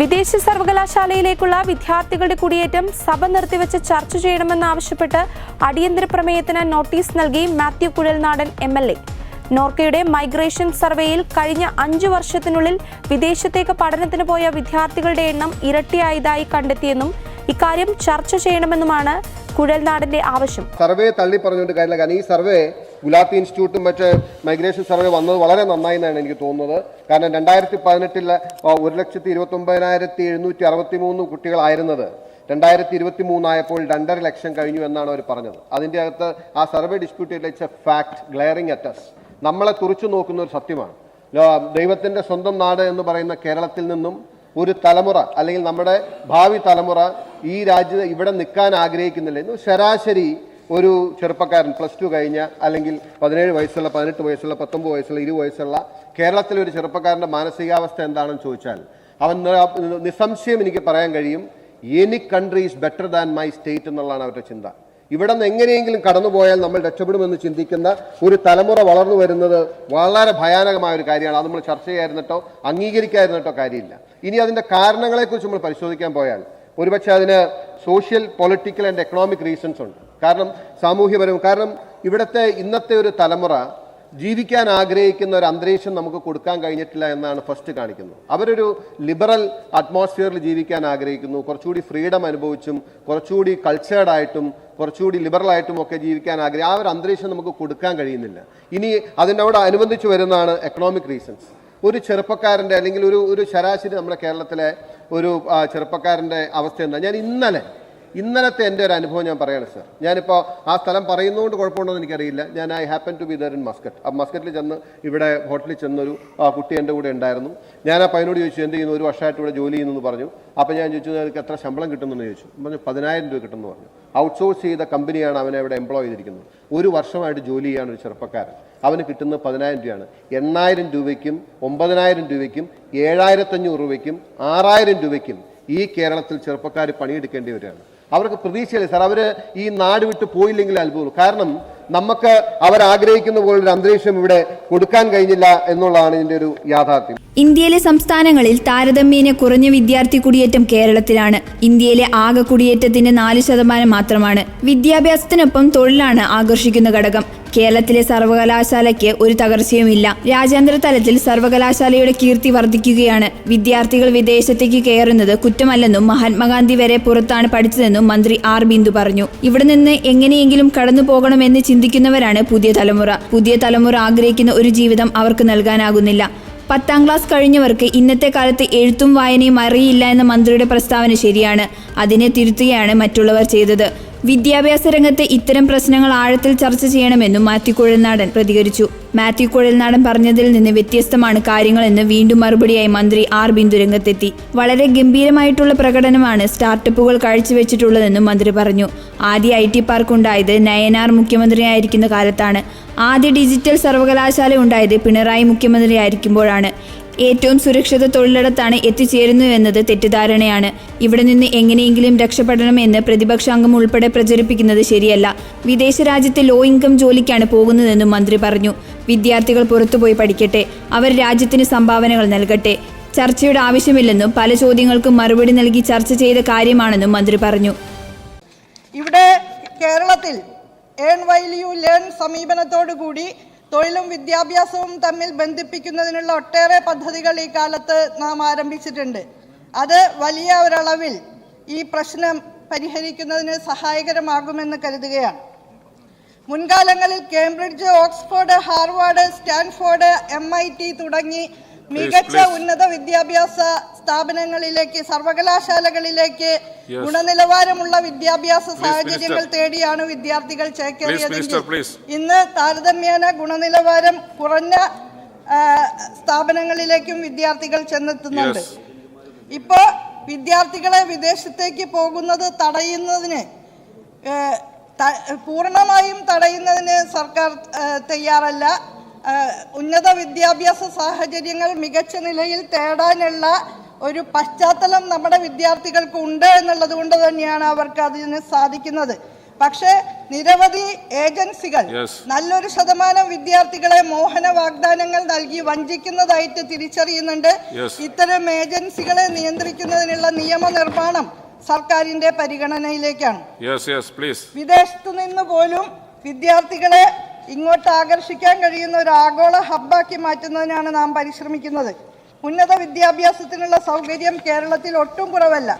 വിദേശ സർവകലാശാലയിലേക്കുള്ള വിദ്യാർത്ഥികളുടെ കുടിയേറ്റം സഭ നിർത്തിവെച്ച് ചർച്ച ചെയ്യണമെന്നാവശ്യപ്പെട്ട് അടിയന്തര പ്രമേയത്തിന് നോട്ടീസ് നൽകി Mathew Kuzhalnadan M L A. നോർക്കയുടെ migration സർവേയിൽ കഴിഞ്ഞ അഞ്ചു വർഷത്തിനുള്ളിൽ വിദേശത്തേക്ക് പഠനത്തിന് പോയ വിദ്യാർത്ഥികളുടെ എണ്ണം ഇരട്ടിയായതായി കണ്ടെത്തിയെന്നും ഇക്കാര്യം ചർച്ച ചെയ്യണമെന്നുമാണ് കുഴൽനാടിന്റെ ആവശ്യം. സർവേ തള്ളി പറഞ്ഞുകൊണ്ട് കാര്യമില്ല. കാരണം ഈ സർവേ ഗുലാത്തി ഇൻസ്റ്റിറ്റ്യൂട്ടും മറ്റ് മൈഗ്രേഷൻ സർവേ വന്നത് വളരെ നന്നായി എന്നാണ് എനിക്ക് തോന്നുന്നത്. കാരണം രണ്ടായിരത്തി പതിനെട്ടിൽ ഒരു ലക്ഷത്തി ഇരുപത്തൊമ്പതിനായിരത്തി എഴുന്നൂറ്റി അറുപത്തി മൂന്ന് കുട്ടികളായിരുന്നത്. രണ്ടായിരത്തി ഇരുപത്തി മൂന്നായപ്പോൾ രണ്ടര ലക്ഷം കഴിഞ്ഞു എന്നാണ് അവർ പറഞ്ഞത്. അതിന്റെ അകത്ത് ആ survey dispute it's a fact glaring at us നമ്മളെ തുറച്ചു നോക്കുന്ന ഒരു സത്യമാണ്. ദൈവത്തിന്റെ സ്വന്തം നാട് എന്ന് പറയുന്ന കേരളത്തിൽ നിന്നും ഒരു തലമുറ അല്ലെങ്കിൽ നമ്മുടെ ഭാവി തലമുറ ഈ രാജ്യത്ത് ഇവിടെ നിൽക്കാൻ ആഗ്രഹിക്കുന്നില്ല. ഇന്ന് ശരാശരി ഒരു ചെറുപ്പക്കാരൻ പ്ലസ് ടു കഴിഞ്ഞ അല്ലെങ്കിൽ പതിനേഴ് വയസ്സുള്ള പതിനെട്ട് വയസ്സുള്ള പത്തൊമ്പത് വയസ്സുള്ള ഇരുപത് വയസ്സുള്ള കേരളത്തിലെ ഒരു ചെറുപ്പക്കാരന്റെ മാനസികാവസ്ഥ എന്താണെന്ന് ചോദിച്ചാൽ അവൻ നിസ്സംശയം എനിക്ക് പറയാൻ കഴിയും any country is better than my state എന്നുള്ളതാണ് അവരുടെ ചിന്ത. ഇവിടെ നിന്ന് എങ്ങനെയെങ്കിലും കടന്നുപോയാൽ നമ്മൾ രക്ഷപ്പെടുമെന്ന് ചിന്തിക്കുന്ന ഒരു തലമുറ വളർന്നു വരുന്നത് വളരെ ഭയാനകമായ ഒരു കാര്യമാണ്. അത് നമ്മൾ ചർച്ച ചെയ്യായിരുന്നിട്ടോ അംഗീകരിക്കാതിരുന്നിട്ടോ കാര്യമില്ല. ഇനി അതിന്റെ കാരണങ്ങളെക്കുറിച്ച് നമ്മൾ പരിശോധിക്കാൻ പോയാൽ ഒരുപക്ഷെ അതിന് social political and economic reasons ഉണ്ട്. കാരണം സാമൂഹ്യപരവും കാരണം ഇവിടുത്തെ ഇന്നത്തെ ഒരു തലമുറ ജീവിക്കാൻ ആഗ്രഹിക്കുന്ന ഒരു അന്തരീക്ഷം നമുക്ക് കൊടുക്കാൻ കഴിഞ്ഞിട്ടില്ല എന്നാണ് ഫസ്റ്റ് കാണിക്കുന്നത്. അവരൊരു ലിബറൽ അറ്റ്മോസ്ഫിയറിൽ ജീവിക്കാൻ ആഗ്രഹിക്കുന്നു. കുറച്ചുകൂടി ഫ്രീഡം അനുഭവിച്ചും കുറച്ചുകൂടി കൾച്ചേർഡായിട്ടും കുറച്ചുകൂടി ലിബറൽ ആയിട്ടും ഒക്കെ ജീവിക്കാൻ ആഗ്രഹം ആ ഒരു അന്തരീക്ഷം നമുക്ക് കൊടുക്കാൻ കഴിയുന്നില്ല. ഇനി അതിനോട് അനുബന്ധിച്ച് വരുന്നതാണ് എക്കണോമിക് റീസൺസ് ഒരു ചെറുപ്പക്കാരന്റെ അല്ലെങ്കിൽ ഒരു ഒരു ശരാശരി നമ്മുടെ കേരളത്തിലെ ഒരു ചെറുപ്പക്കാരന്റെ അവസ്ഥ എന്താ? ഞാൻ ഇന്നലെ ഇന്നലത്തെ എന്റെ ഒരു അനുഭവം ഞാൻ പറയാണ് സർ ഞാനിപ്പോൾ ആ സ്ഥലം പറയുന്നതുകൊണ്ട് കുഴപ്പമുണ്ടോ എന്ന് എനിക്കറിയില്ല. ഞാൻ I happen to be there in Muscat ആ മസ്കറ്റിൽ ചെന്ന് ഇവിടെ ഹോട്ടലിൽ ചെന്നൊരു കുട്ടി എന്റെ കൂടെ ഉണ്ടായിരുന്നു. ഞാൻ ആ പയ്യനോട് ചോദിച്ചു എന്ത് ചെയ്യുന്നു? ഒരു വർഷമായിട്ട് ഇവിടെ ജോലി ചെയ്യുന്നു? എന്ന് പറഞ്ഞു. അപ്പോൾ ഞാൻ ചോദിച്ചു നിനക്ക് എത്ര ശമ്പളം കിട്ടുമെന്ന് ചോദിച്ചു. പറഞ്ഞു പതിനായിരം രൂപ കിട്ടുമെന്ന് പറഞ്ഞു. ഔട്ട്സോഴ്സ് ചെയ്ത കമ്പനിയാണ് അവനെ ഇവിടെ എംപ്ലോയ് ചെയ്തിരിക്കുന്നത്. ഒരു വർഷമായിട്ട് ജോലി ചെയ്യാണ് ഒരു ചെറുപ്പക്കാരൻ. അവന് കിട്ടുന്നത് പതിനായിരം രൂപയാണ്. എണ്ണായിരം രൂപയ്ക്കും ഒമ്പതിനായിരം രൂപയ്ക്കും ഏഴായിരത്തഞ്ഞൂറ് രൂപയ്ക്കും ആറായിരം രൂപയ്ക്കും ഈ കേരളത്തിൽ ചെറുപ്പക്കാർ പണിയെടുക്കേണ്ടി വരികയാണ്. അവർക്ക് പ്രതീക്ഷയില്ല. സാർ അവർ ഈ നാട് വിട്ട് പോയില്ലെങ്കിൽ അത്ഭുതം കാരണം നമുക്ക് അവരാഗ്രഹിക്കുന്ന പോലൊരു അന്തരീക്ഷം ഇവിടെ കൊടുക്കാൻ കഴിഞ്ഞില്ല എന്നുള്ളതാണ് ഇതിന്റെ ഒരു യാഥാർത്ഥ്യം. ഇന്ത്യയിലെ സംസ്ഥാനങ്ങളിൽ താരതമ്യേന കുറഞ്ഞ വിദ്യാർത്ഥി കുടിയേറ്റം കേരളത്തിലാണ്. ഇന്ത്യയിലെ ആകെ കുടിയേറ്റത്തിന്റെ നാല് ശതമാനം മാത്രമാണ്. വിദ്യാഭ്യാസത്തിനൊപ്പം തൊഴിലാണ് ആകർഷിക്കുന്ന ഘടകം. കേരളത്തിലെ സർവകലാശാലയ്ക്ക് ഒരു തകർച്ചയുമില്ല. രാജ്യാന്തര തലത്തിൽ സർവകലാശാലയുടെ കീർത്തി വർദ്ധിക്കുകയാണ്. വിദ്യാർത്ഥികൾ വിദേശത്തേക്ക് കയറുന്നത് കുറ്റമല്ലെന്നും മഹാത്മാഗാന്ധി വരെ പുറത്താണ് പഠിച്ചതെന്നും മന്ത്രി ആർ ബിന്ദു പറഞ്ഞു. ഇവിടെ നിന്ന് എങ്ങനെയെങ്കിലും കടന്നു പോകണമെന്ന് ചിന്തിക്കുന്നവരാണ് പുതിയ തലമുറ. പുതിയ തലമുറ ആഗ്രഹിക്കുന്ന ഒരു ജീവിതം അവർക്ക് നൽകാനാകുന്നില്ല. പത്താം ക്ലാസ് കഴിഞ്ഞവർക്ക് ഇന്നത്തെ കാലത്ത് എഴുത്തും വായനയും അറിയില്ല എന്ന മന്ത്രിയുടെ പ്രസ്താവന ശരിയാണ്. അതിനെ തിരുത്തുകയാണ് മറ്റുള്ളവർ ചെയ്തത്. വിദ്യാഭ്യാസ രംഗത്തെ ഇത്തരം പ്രശ്നങ്ങൾ ആഴത്തിൽ ചർച്ച ചെയ്യണമെന്നും മാത്യു കുഴൽനാടൻ പ്രതികരിച്ചു. മാത്യു കുഴൽനാടൻ പറഞ്ഞതിൽ നിന്ന് വ്യത്യസ്തമാണ് കാര്യങ്ങളെന്ന് വീണ്ടും മറുപടിയായി മന്ത്രി ആർ ബിന്ദു രംഗത്തെത്തി വളരെ ഗംഭീരമായിട്ടുള്ള പ്രകടനമാണ് സ്റ്റാർട്ടപ്പുകൾ കാഴ്ചവെച്ചിട്ടുള്ളതെന്നും മന്ത്രി പറഞ്ഞു. ആദ്യ ഐ ടി പാർക്ക് ഉണ്ടായത് നയനാർ മുഖ്യമന്ത്രിയായിരിക്കുന്ന കാലത്താണ്. ആദ്യ ഡിജിറ്റൽ സർവകലാശാല ഉണ്ടായത് പിണറായി മുഖ്യമന്ത്രിയായിരിക്കുമ്പോഴാണ്. ഏറ്റവും സുരക്ഷിത തൊഴിലിടത്താണ് എത്തിച്ചേരുന്നുവെന്നത് തെറ്റിദ്ധാരണയാണ്. ഇവിടെ നിന്ന് എങ്ങനെയെങ്കിലും രക്ഷപ്പെടണമെന്ന് പ്രതിപക്ഷാംഗം ഉൾപ്പെടെ പ്രചരിപ്പിക്കുന്നത് ശരിയല്ല. വിദേശ രാജ്യത്തെ ലോ ഇൻകം ജോലിക്കാണ് പോകുന്നതെന്നും മന്ത്രി പറഞ്ഞു. വിദ്യാർത്ഥികൾ പുറത്തുപോയി പഠിക്കട്ടെ. അവർ രാജ്യത്തിന് സംഭാവനകൾ നൽകട്ടെ. ചർച്ചയുടെ ആവശ്യമില്ലെന്നും പല ചോദ്യങ്ങൾക്കും മറുപടി നൽകി ചർച്ച ചെയ്ത കാര്യമാണെന്നും മന്ത്രി പറഞ്ഞു. ഇവിടെ കേരളത്തിൽ ഏൺ ലേൺ സമീപനത്തോടു കൂടി തൊഴിലും വിദ്യാഭ്യാസവും തമ്മിൽ ബന്ധിപ്പിക്കുന്നതിനുള്ള ഒട്ടേറെ പദ്ധതികൾ ഈ കാലത്ത് നാം ആരംഭിച്ചിട്ടുണ്ട്. അത് വലിയ ഒരളവിൽ ഈ പ്രശ്നം പരിഹരിക്കുന്നതിന് സഹായകരമാകുമെന്ന് കരുതുകയാണ്. മുൻകാലങ്ങളിൽ Cambridge Oxford Harvard Stanford M I T തുടങ്ങി മികച്ച ഉന്നത വിദ്യാഭ്യാസ സ്ഥാപനങ്ങളിലേക്ക് സർവകലാശാലകളിലേക്ക് ഗുണനിലവാരമുള്ള വിദ്യാഭ്യാസ സാഹചര്യങ്ങൾ തേടിയാണ് വിദ്യാർത്ഥികൾ ചേക്കേറിയത് ചേക്കേറിയതെങ്കിൽ ഇന്ന് താരതമ്യേന ഗുണനിലവാരം കുറഞ്ഞ സ്ഥാപനങ്ങളിലേക്കും വിദ്യാർത്ഥികൾ ചെന്നെത്തുന്നുണ്ട്. ഇപ്പോൾ ഇപ്പോ വിദ്യാർത്ഥികളെ വിദേശത്തേക്ക് പോകുന്നത് തടയുന്നതിന് പൂർണമായും തടയുന്നതിന് സർക്കാർ തയ്യാറല്ല. ഉന്നത വിദ്യാഭ്യാസ സാഹചര്യങ്ങൾ മികച്ച നിലയിൽ തേടാനുള്ള ഒരു പശ്ചാത്തലം നമ്മുടെ വിദ്യാർത്ഥികൾക്ക് ഉണ്ട് എന്നുള്ളത് കൊണ്ട് തന്നെയാണ് അവർക്ക് അതിന് സാധിക്കുന്നത്. പക്ഷേ നിരവധി ഏജൻസികൾ നല്ലൊരു ശതമാനം വിദ്യാർത്ഥികളെ മോഹന വാഗ്ദാനങ്ങൾ നൽകി വഞ്ചിക്കുന്നതായിട്ട് തിരിച്ചറിയുന്നുണ്ട്. ഇത്തരം ഏജൻസികളെ നിയന്ത്രിക്കുന്നതിനുള്ള നിയമനിർമ്മാണം സർക്കാരിന്റെ പരിഗണനയിലേക്കാണ്. വിദേശത്തു നിന്ന് പോലും വിദ്യാർത്ഥികളെ ഇങ്ങോട്ട് ആകർഷിക്കാൻ കഴിയുന്ന ഒരു ആഗോള ഹബ്ബാക്കി മാറ്റുന്നതിനാണ് നാം പരിശ്രമിക്കുന്നത്. ഉന്നത വിദ്യാഭ്യാസത്തിനുള്ള സൗകര്യം കേരളത്തിൽ ഒട്ടും കുറവല്ല.